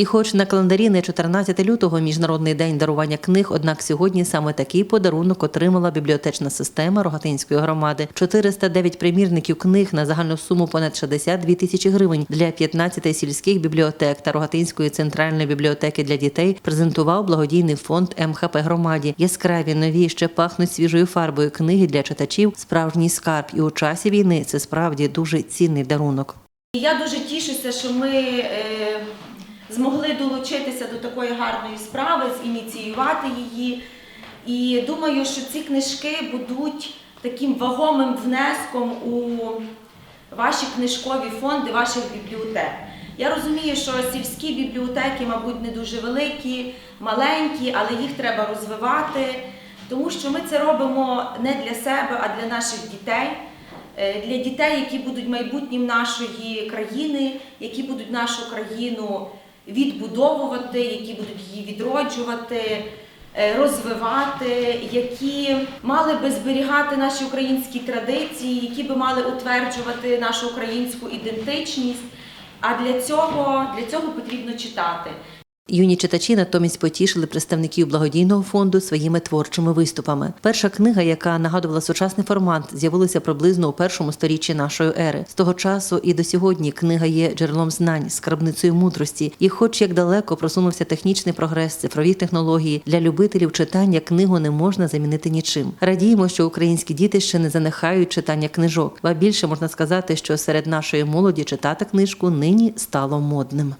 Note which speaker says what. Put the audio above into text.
Speaker 1: І хоч на календарі не 14 лютого міжнародний день дарування книг, однак сьогодні саме такий подарунок отримала бібліотечна система Рогатинської громади. 409 примірників книг на загальну суму понад 62 тисячі гривень для 15 сільських бібліотек та Рогатинської центральної бібліотеки для дітей презентував благодійний фонд МХП громаді. Яскраві нові ще пахнуть свіжою фарбою книги для читачів. Справжній скарб, і у часі війни це справді дуже цінний дарунок.
Speaker 2: Я дуже тішуся, що ми е, змогли долучитися до такої гарної справи, зініціювати її. І думаю, що ці книжки будуть таким вагомим внеском у ваші книжкові фонди, ваших бібліотек. Я розумію, що сільські бібліотеки, мабуть, не дуже великі, маленькі, але їх треба розвивати, тому що ми це робимо не для себе, а для наших дітей. Е, для дітей, які будуть майбутнім нашої країни, які будуть нашу країну відбудовувати, які будуть її відроджувати, е, розвивати, які мали би зберігати наші українські традиції, які би мали утверджувати нашу українську ідентичність. А для цього, для цього потрібно читати.
Speaker 1: Юні читачі натомість потішили представників благодійного фонду своїми творчими виступами. Перша книга, яка нагадувала сучасний формат, з'явилася приблизно у першому сторіччі нашої ери. З того часу і до сьогодні книга є джерелом знань, скарбницею мудрості. І, хоч як далеко просунувся технічний прогрес, цифрові технології для любителів читання книгу не можна замінити нічим. Радіємо, що українські діти ще не занехають читання книжок. Ба більше можна сказати, що серед нашої молоді читати книжку нині стало модним.